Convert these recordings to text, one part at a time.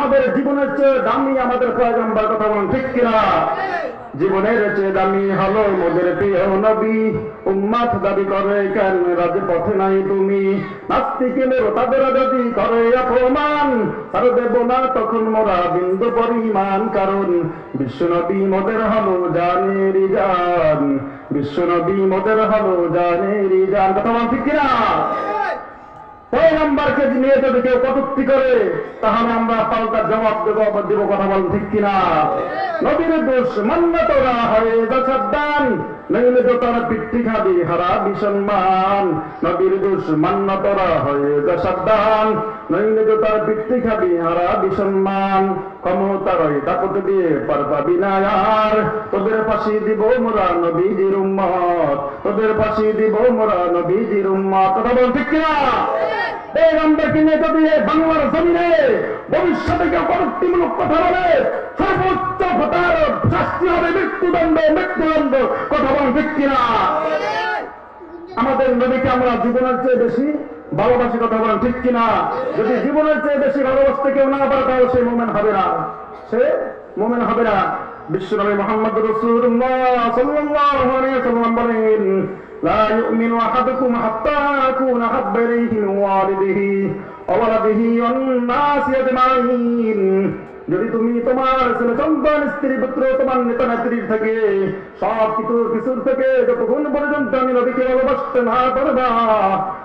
আমাদের জীবনের চেয়ে দামি আমাদের পয়গম্বর কথা বলেন, ঠিক কিনা? জীবনের চেয়ে দামি হলো মোদের প্রিয় নবী। উম্মাত দাবি করে, কেন রাজপথে নাই তুমি? নাস্তিকের তাদের যদি করে অপমান। তার দেব না তখন মোরা বিন্দু পরিমাণ কারণ। বিশ্বনবী মোদের হলো জানেরি জান। বিশ্বনবী মোদের হলো জানেরি জান। কথা বলেন, ঠিক পয়গম্বরকে নিয়ে যদি কেউ কটুক্তি করে, তাহলে আমরা পাল্টা জবাব দেবো দেবো কথা বলেন ঠিক কিনা? নবীর তোরা হয়ে দশাদান নইলে তো তারা পিতৃ খাবি হারা বিসম্মান নবীর হয়ে নইলে তো খাবি হারা বিসম্মান ক্ষমতার দাপট দিয়ে তোদের ফাঁসি দিব মোরা নবীজির উম্মত। তোদের ফাঁসি দিব মোরা নবীজির উম্মত। কথা বল ঠিক বাংলার জমিনে ভবিষ্যতে কেউ কটুক্তিমূলক কথা বলে? সর্বোচ্চ তার শাস্তি হবে, মৃত্যুদণ্ড মৃত্যুদণ্ড। কথা বল ঠিক কিনা আমাদের নদীকে আমরা জীবনের চেয়ে বেশি ভালোবাসি, কথা বলেন ঠিক কিনা যদি জীবনের চেয়ে বেশি ভালোবাসতে কেউ না পারে, তাহলে সে মোমেন হবে না। সে মোমেন হবে না। বিশ্বনবী মোহাম্মদ রসুল্লাহ সাল্লাল্লাহু আলাইহি বলেন, লা ইউমিনু আহাদুকুম হাত্তা আকুনা হাব্বা ইলাইহি ওয়ালিদিহি ওয়া ওয়ালাদিহি ওয়ান নাসি আজমাইন। যদি তুমি তোমার ছেলে সন্তান, স্ত্রী, পুত্র, তোমার নেতা নেত্রীর থেকে সব কিছু কিছুর থেকে যতক্ষণ পর্যন্ত আমি নদীকে ভালোবাসতে না পারবা,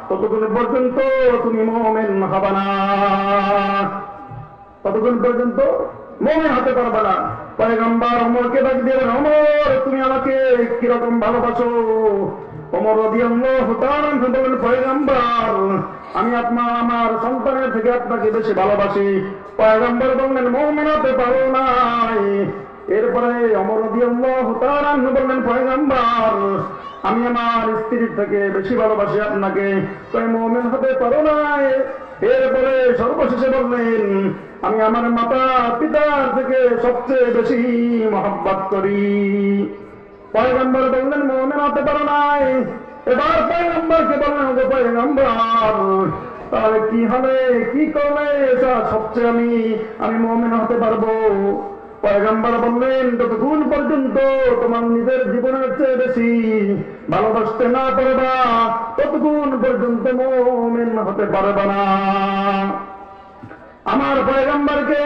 ততক্ষণ পর্যন্ত তুমি মোমেন হবা না। ততক্ষণ পর্যন্ত মোমেন হতে পারবে না। পয়গম্বর অমরকে ডাক দিলেন অমর, তুমি আমাকে কীরকম ভালোবাসো? আমি আপনার আমার সন্তানের থেকে আপনাকে বেশি ভালোবাসি। পয়গম্বর বললেন মুমিন পারো নাই। এরপরে অমর রাদিয়াল্লাহু বললেন, পয়গম্বর, আমি আমার স্ত্রীর থেকে বেশি ভালোবাসি আপনাকে। তাই মুমিন হতে পারো নাই। এরপরে সর্বশেষে বললেন, আমি আমার মাতা পিতার থেকে সবচেয়ে বেশি মহব্বত করি। পয়গম্বর বললেন মোমেন হতে পারো নাই। এবার পয়গম্বরকে বললেন, ওগো পয়গম্বর, তাহলে কি হবে? কি করলে এটা সবচেয়ে আমি আমি মোমেন হতে পারব। পয়গম্বর বললেন ততক্ষণ পর্যন্ত তোমার নিজের জীবনের চেয়ে বেশি ভালোবাসতে না পারবা ততক্ষণ পর্যন্ত মোমেন হতে পারবা না। আমার পয়গম্বরকে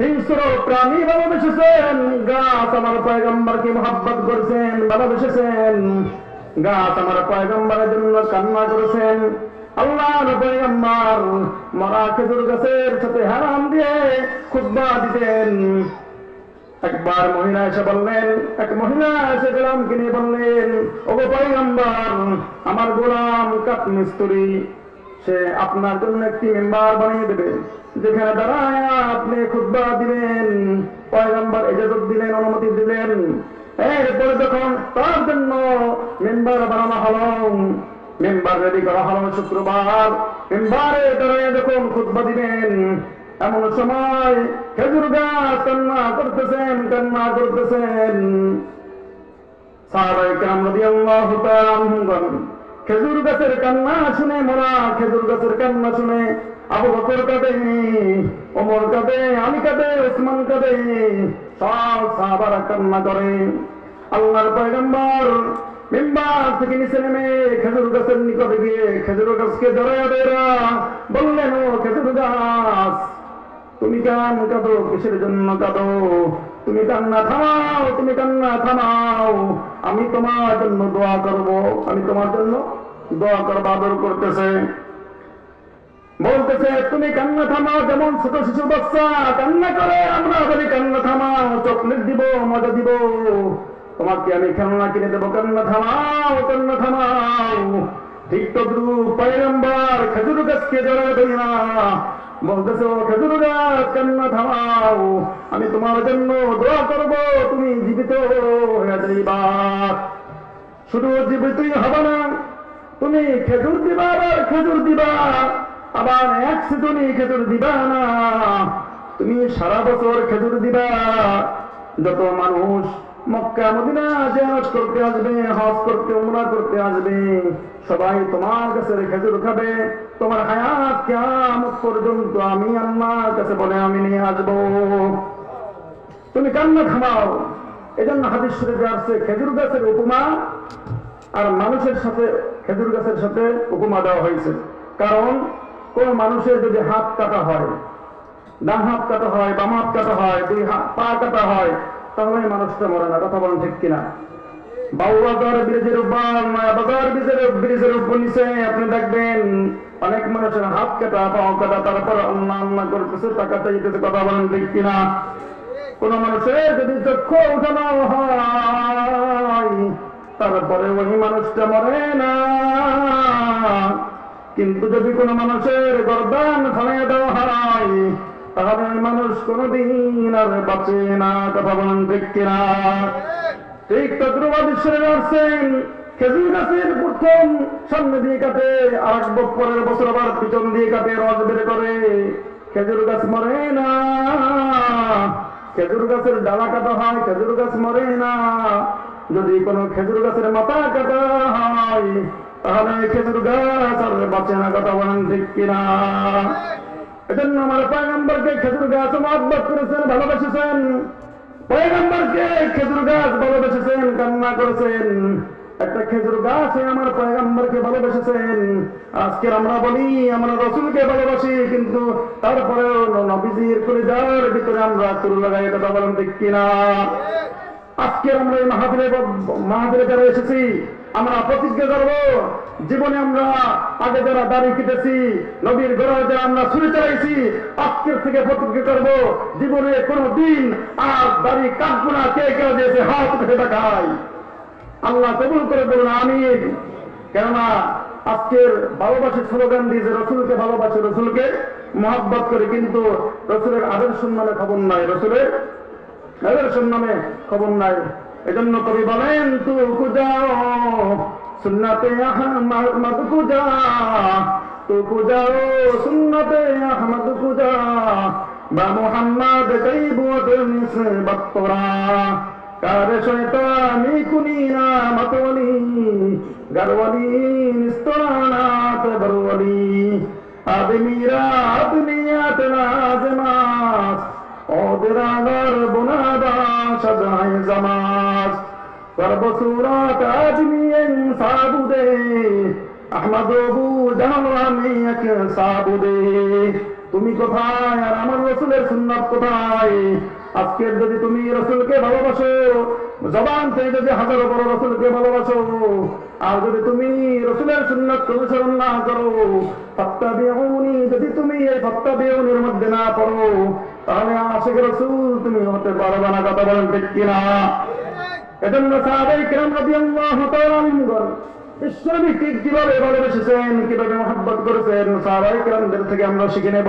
হিংস্র প্রাণী ভালোবেসেছেন গাছ আমার পয়গম্বরকে মহাব্বত করেছেন ভালোবেসেছেন গাছ আমার পয়গম্বরের জন্য কান্না করেছেন। খেজুর একবার মহিলা এসে বললেন, এক মহিলা এসে গোলামকে নিয়ে বললেন, ওগো পয়গম্বর, আমার গোলাম কাঠ মিস্ত্রি সে আপনার জন্য একটি মেম্বার বানিয়ে দেবে। যেখানে দাঁড়ায় আপনি খুদ্া দিলেন পয়গম্বর এজাজত দিলেন, অনুমতি দিলেন। এরপরে যখন তার জন্য মেম্বার বানানো হলো, মেম্বার রেডি করা হলো শুক্রবার, মেম্বারে দাঁড়ায় যখন খুদ্া দিবেন, এমন সময় খেজুর গাছ কান্না করতেছেন কান্না করতেছেন। সাহাবায়ে কেরাম রাদিয়াল্লাহু তাআলা খেজুর গাছের কান্না শুনে, মোরা খেজুর গাছের কান্না শুনে, আবু বকর কাঁদে, ওমর কাঁদে আমি কাঁদে, ওসমান কাঁদে, সব সাহাবারা কান্না করে। আল্লাহর পয়গম্বর মেম্বার থেকে নিচে নেমে খেজুর গাছের নিকটে গিয়ে খেজুর গাছকে ধরে দেরা বললেন, ও খেজুর গাছ তুমি কেন কাঁদো কিসের জন্য কাঁদো তুমি কান্না থামাও, তুমি কান্না থামাও। আমি তোমার জন্য দোয়া করব। আমি তোমার জন্য দোয়া করব, আদর করতেছে। বলতেছে, তুমি কান্না থামাও, যেমন ছোট শিশু বাচ্চা। কান্না করে, আমরা বলি কান্না থামাও, চকলেট দিব, মজা দিব। তোমাকে আমি খেলনা কিনে দেবো। কান্না থামাও কান্না থামাও। ঠিক তদ্রুপ পয়গম্বর খেজুর গাছকে জড়া দেই না আমি তোমার জন্য দোয়া করব, তুমি জীবিত শুধু জীবিতই হবে না, তুমি খেজুর দিবা, আবার খেজুর দিবা। আবার এক সিজনে খেজুর দিবা না। তুমি সারা বছর খেজুর দিবা। যত মানুষ মক্কা মদিনা জিয়ারত করতে আসবে, হজ করতে, উমরা করতে আসবে। সবাই তোমার কাছে খেজুর খাবে, তোমার হায়াত কিয়ামত পর্যন্ত আমি আল্লাহর কাছে বলে আমি নিয়ে আসব। তুমি কান্না থামাও। এজন্য হাদিস শরীফে আসছে, খেজুর গাছের উপমা আর মানুষের সাথে, খেজুর গাছের সাথে উপমা দেওয়া হয়েছে। কারণ, কোন মানুষের যদি হাত কাটা হয়, ডান হাত কাটা হয়, বাম হাত কাটা হয়, দুই হাত, পা কাটা হয় তাহলে মানুষটা মরে না, কথা বলেন ঠিক কিনা? আপনি দেখবেন অনেক মানুষের হাত কাটা, পাও কাটা, তারপর করতেছে চাইতেছে কথা বলেন ঠিক কিনা? কোন মানুষের যদি চক্ষু উঠানো হয়, তারপরে ওই মানুষটা মরে না। কিন্তু যদি কোনো মানুষের গরদান ফালিয়ে দেওয়া হয় তাহলে মানুষ কোনোদিন আর বাঁচে না, কথা বলেন ঠিক কিনা? ঠিক তদ্রুবাদ ঈশ্বরের আসছেন খেজুর গাছের প্রথম সামনে দিয়ে কাটে আর পরের বছর আবার পিছন দিয়ে কাটে রস বের করে। খেজুর গাছ মরে না। খেজুর গাছের ডালা কাটা হয়, খেজুর গাছ মরে না। যদি কোনো খেজুর গাছের মাথা কাটা হয়, তাহলে খেজুর গাছ আর বাঁচে না, কথা বলেন ঠিক কিনা? এজন্য আমার পয়গম্বরকে খেজুর গাছ মহব্বত করেছেন, ভালোবেসেছেন। পয়গম্বরকে খেজুর গাছ ভালোবেসেছেন, কান্না করেছেন। একটা খেজুর গাছ আমার পয়গম্বরকে ভালোবেসেছেন। আজকে আমরা বলি, আমরা রসুলকে ভালোবাসি, কিন্তু তারপরেও নবীজির কলিজার ভিতরে আমরা চুল লাগাই কথা বলেন ঠিক কিনা? আজকে আমরা এই মাহাবীরে মাহাবীরে যারা এসেছি আমরা প্রতিজ্ঞা করব, জীবনে আমরা আগে যারা দাড়ি কেটেছি, নবীর গড়ে যারা আমরা ছুরি চালাইছি, আজকের থেকে প্রতিজ্ঞা করব, জীবনে কোনো দিন আর দাড়ি কাটবো না, কে কেউ দিয়েছে হাত উঠে দেখায়। আল্লাহ কবুল করে বলুন আমি কেননা আজকের ভালোবাসি স্লোগান দিয়ে যে রসুলকে ভালোবাসে, রসুলকে মহাব্বত করে কিন্তু রসুলের আদর্শ নামে খবর নাই, রসুলের আদর্শ নামে খবর নাই। এজন্য কবি বলেন তু কুজাও সুন্নাতে আহমদ কুজা তু কুজাও সুন্নাতে আহমদ কুজা বা মোহাম্মদ কৈবুত নিসবত তোরা কার শয়তানি কুনিনা মতওয়ালি গরওয়ালি নিস্তরানাত বরওয়ালি আদমিরা আদমিয়াত লাজমাস ওদরাগর বুনাদা সর্বসুরাত সাবুদে, আহমদ বু জাহামিয়াক সাবুদে। তুমি কোথায় আর আমার রসুলের সুন্নাত কোথায়? আজকের যদি তুমি রসুলকে ভালোবাসো, জবান থেকে যদি হাজারো বড় রসুলকে ভালোবাসো, আর যদি তুমি রসুলের সুন্নাত অনুসরণ না করো ফত্তা বেউনি যদি তুমি এই ফত্তা বেউনির মধ্যে না পড়ো, তাহলে আশেখ রসুল তুমি হতে পারবে না, কথা বলেন ঠিক কিনা? এজন্য সাহাবাই কিরাম রাদিয়াল্লাহু তাআলা আনহুগণ ইসলামী ঠিক কীভাবে ভালোবেসেছেন, কীভাবে মহব্বত করেছেন, সাহাবাই কিরামদের থেকে আমরা শিখে নেব।